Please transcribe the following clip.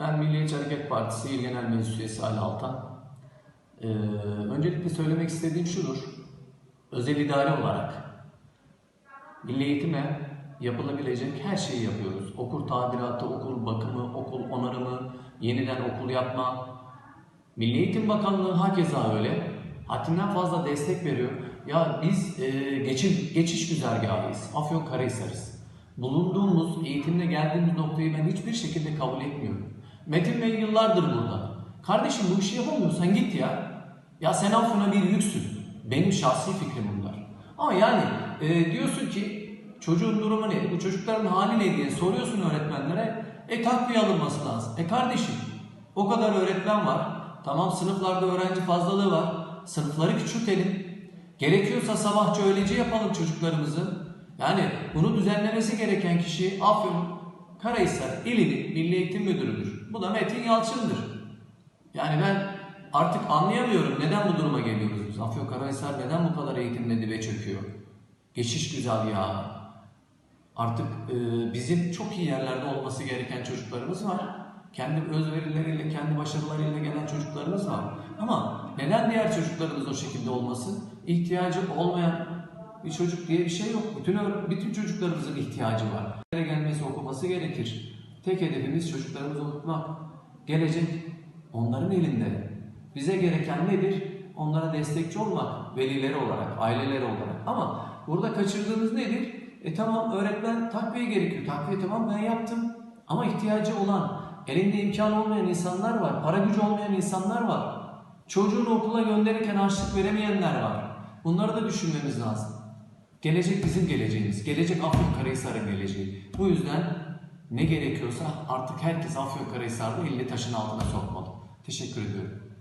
Ben Milliyetçi Hareket Partisi İl Genel Meclis Üyesi Ali Altan. Ee, öncelikle söylemek istediğim şudur. Özel idare olarak milli eğitime yapılabilecek her şeyi yapıyoruz. Okul tadilatı, okul bakımı, okul onarımı, yeniden okul yapma. Milli Eğitim Bakanlığı hakeza öyle. Haddinden fazla destek veriyor. Ya biz e, geçiş, geçiş güzergahıyız. Afyonkarahisar'ız. Bulunduğumuz, eğitimle geldiğimiz noktayı ben hiçbir şekilde kabul etmiyorum. Metin Bey yıllardır burada. Kardeşim bu işi yapamıyorsan git ya. Ya sen Afyon'a bir yüksün. Benim şahsi fikrim bunlar. Ama yani e, diyorsun ki çocuğun durumu ne? Bu çocukların hali ne diye soruyorsun öğretmenlere. E takviye alınması lazım. E kardeşim o kadar öğretmen var. Tamam sınıflarda öğrenci fazlalığı var. Sınıfları küçültelim. Gerekiyorsa sabahçı öğleci yapalım çocuklarımızı. Yani bunu düzenlemesi gereken kişi Afyon Karahisar İl'in Milli Eğitim Müdürü'dür. Bu da Metin Yalçın'dır. Yani ben artık anlayamıyorum neden bu duruma geliyoruz biz. Afyonkarahisar neden bu kadar eğitimle dibe çöküyor? Geçiş güzergahı. Artık e, bizim çok iyi yerlerde olması gereken çocuklarımız var. Kendi özverileriyle, kendi başarılarıyla gelen çocuklarımız var. Ama neden diğer çocuklarımız o şekilde olmasın? İhtiyacı olmayan bir çocuk diye bir şey yok. Bütün bütün çocuklarımızın ihtiyacı var. Okuması gerekir. Tek hedefimiz çocuklarımızı okutmak. Gelecek onların elinde. Bize gereken nedir? Onlara destekçi olmak, velileri olarak, aileleri olarak. Ama burada kaçırdığımız nedir? E tamam öğretmen takviye gerekiyor. Takviye tamam ben yaptım. Ama ihtiyacı olan, elinde imkan olmayan insanlar var. Para gücü olmayan insanlar var. Çocuğunu okula gönderirken harçlık veremeyenler var. Bunları da düşünmemiz lazım. Gelecek bizim geleceğimiz. Gelecek Afyonkarahisar'ın geleceği. Bu yüzden ne gerekiyorsa artık herkes Afyonkarahisar'da elini taşın altına sokmalı. Teşekkür ediyorum.